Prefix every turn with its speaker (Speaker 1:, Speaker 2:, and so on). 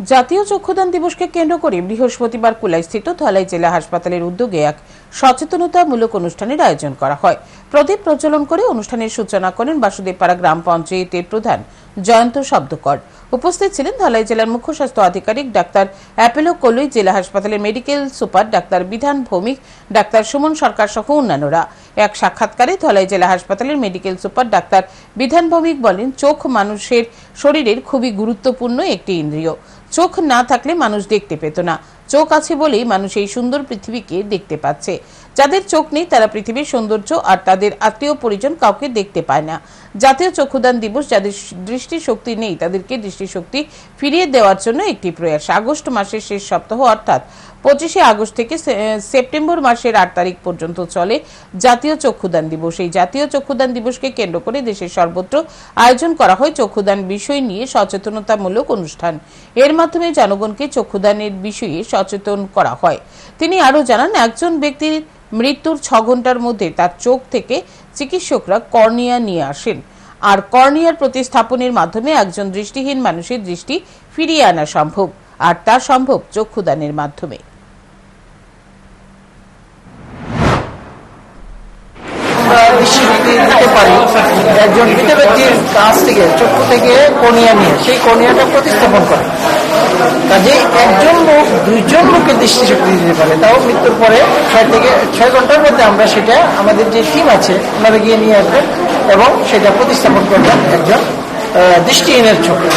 Speaker 1: জাতীয় চক্ষুদান দিবসকে কেন্দ্র করে বৃহস্পতিবার কুলাইস্থিত ধলাই জেলা হাসপাতালের উদ্যোগে এক সচেতনতামূলক অনুষ্ঠানের আয়োজন করা হয়। প্রদীপ প্রচলন করে অনুষ্ঠানের সূচনা করেন বাসুদেবপাড়া গ্রাম পঞ্চায়েতের প্রধান জয়ন্ত শব্দকর। উপস্থিত ছিলেন ধলাই জেলার মুখ্য স্বাস্থ্য আধিকারিক ডাক্তার অ্যাপেলো কলুই জেলা হাসপাতালের মেডিকেল সুপার ডাক্তার বিধান ভৌমিক, ডাক্তার সুমন সরকার সহ অন্যান্যরা। এক সাক্ষাৎকারে ধলাই জেলা হাসপাতালের মেডিকেল সুপার ডাক্তার বিধান ভৌমিক বলেন, চোখ মানুষের শরীরের খুবই গুরুত্বপূর্ণ একটি ইন্দ্রিয়। চোখ না থাকলে মানুষ দেখতে পেত না। চোখ আছে বলেই মানুষ এই সুন্দর পৃথিবীকে দেখতে পাচ্ছে। যাদের চোখ নেই, তারা পৃথিবীর সৌন্দর্য আর তাদের আত্মীয় পরিজন কাউকে দেখতে পায় না। জাতীয় চক্ষুদান দিবস, যাদের দৃষ্টিশক্তি নেই, তাদেরকে দৃষ্টিশক্তি ফিরিয়ে দেওয়ার জন্য একটি প্রয়াস। আগস্ট মাসের শেষ সপ্তাহ, অর্থাৎ পঁচিশে আগস্ট থেকে সেপ্টেম্বর মাসের আট তারিখ পর্যন্ত চলে জাতীয় চক্ষুদান দিবস। এই জাতীয় চক্ষুদান দিবসকে কেন্দ্র করে দেশের সর্বত্র আয়োজন করা হয় চক্ষুদান বিষয় নিয়ে সচেতনতামূলক অনুষ্ঠান। এর মাধ্যমে জনগণকে চক্ষুদানের বিষয়ে সচেতন করা হয়। তিনি আরও জানান, একজন ব্যক্তির মৃত্যুর ছ ঘণ্টার মধ্যে তার চোখ থেকে চিকিৎসকরা কর্নিয়া নিয়ে আসেন। আর কর্নিয়ার প্রতিস্থাপনের মাধ্যমে একজন দৃষ্টিহীন মানুষের দৃষ্টি ফিরিয়ে আনা সম্ভব। আর তা সম্ভব চক্ষুদানের মাধ্যমে।
Speaker 2: আমরা দৃষ্টিশক্তি দিতে পারি। একজন মৃত ব্যক্তির কাছ থেকে, চক্ষু থেকে কর্নিয়া নিয়ে, সেই কর্নিয়াটা প্রতিস্থাপন করে। কাজে একজন লোক, দুইজন লোকের দৃষ্টিশক্তি দিতে পারে। তাও মৃত্যুর পরে ছয় থেকে ছয় ঘণ্টার মধ্যে আমরা সেটা, আমাদের যে টিম আছে, ওনারা গিয়ে নিয়ে আসবেন এবং সেটা প্রতিস্থাপন করবেন একজন দৃষ্টিহীনের চোখে।